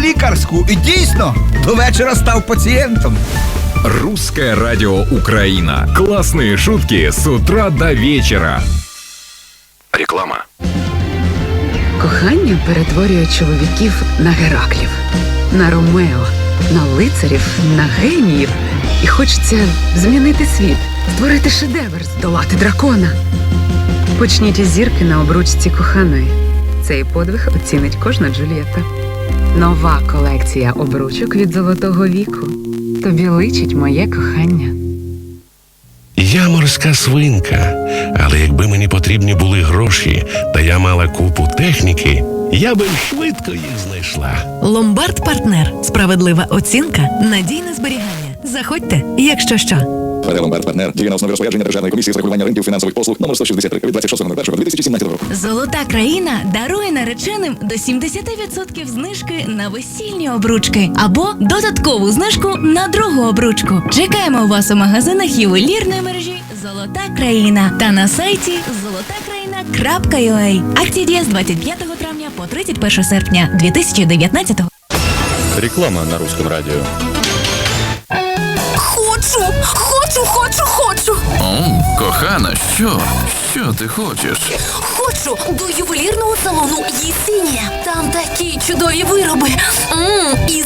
лікарську і дійсно до вечора став пацієнтом. Русское радио Украина. Классные шутки с утра до вечера. Реклама. Кохання перетворює чоловіків на Гераклів, на Ромео, на лицарів, на геніїв. І хочеться змінити світ, створити шедевр, здолати дракона. Почніть із зірки на обручці коханої. Цей подвиг оцінить кожна Джульєта. Нова колекція обручок від золотого віку. Тобі личить моє кохання. Я морська свинка, але якби мені потрібні були гроші, та я мала купу техніки, я би швидко їх знайшла. Ломбард Партнер. Справедлива оцінка, надійне зберігання. Заходьте, якщо що. ПД Партнер діє на основі розпорядження Державної комісії з регулювання ринків фінансових послуг номер 163 від 26.01.2017 року. Золота країна дарує нареченим до 70% знижки на весільні обручки або додаткову знижку на другу обручку. Чекаємо вас у магазинах ювелірної мережі Золота країна та на сайті золотакраїна.ua. Акція діє з 25 травня по 31 серпня 2019 Реклама на русском радио. Хочу, що? Що ти хочеш? Хочу до ювелірного салону Єсенія. Там такі чудові вироби. М, і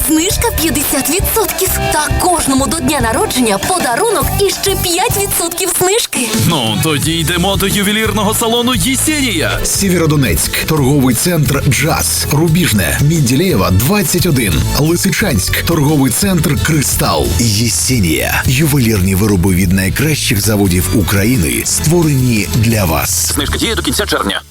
50%. Та кожному до дня народження подарунок і ще 5% знижки. Ну, тоді йдемо до ювелірного салону Єсенія. Сєвєродонецьк, торговий центр Джаз, Рубіжне, Мінділєва, 21, Лисичанськ, торговий центр Кристал, Єсенія. Ювелірні вироби від найкращих заводів України створені для вас. Знижка діє до кінця червня.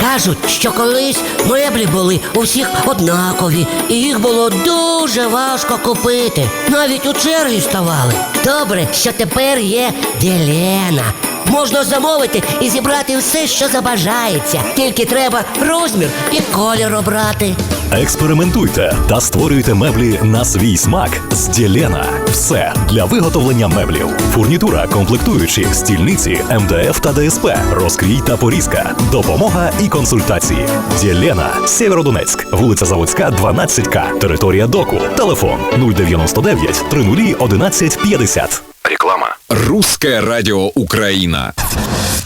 Кажуть, що колись меблі були у всіх однакові, і їх було дуже важко купити. Навіть у черги ставали. Добре, що тепер є Ділена. Можна замовити і зібрати все, що забажається. Тільки треба розмір і колір обрати. Експериментуйте та створюйте меблі на свій смак з Ділена. Все для виготовлення меблів. Фурнітура, комплектуючі, стільниці, МДФ та ДСП, розкрій та порізка, допомога і консультації. Ділена, Сєвєродонецьк, вулиця Заводська, 12К, територія доку. Телефон 099 30 11 50. Реклама. Русское радио Украина.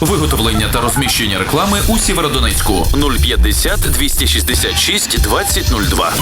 Виготовлення та розміщення реклами у Сєвєродонецьку 050 266 2002.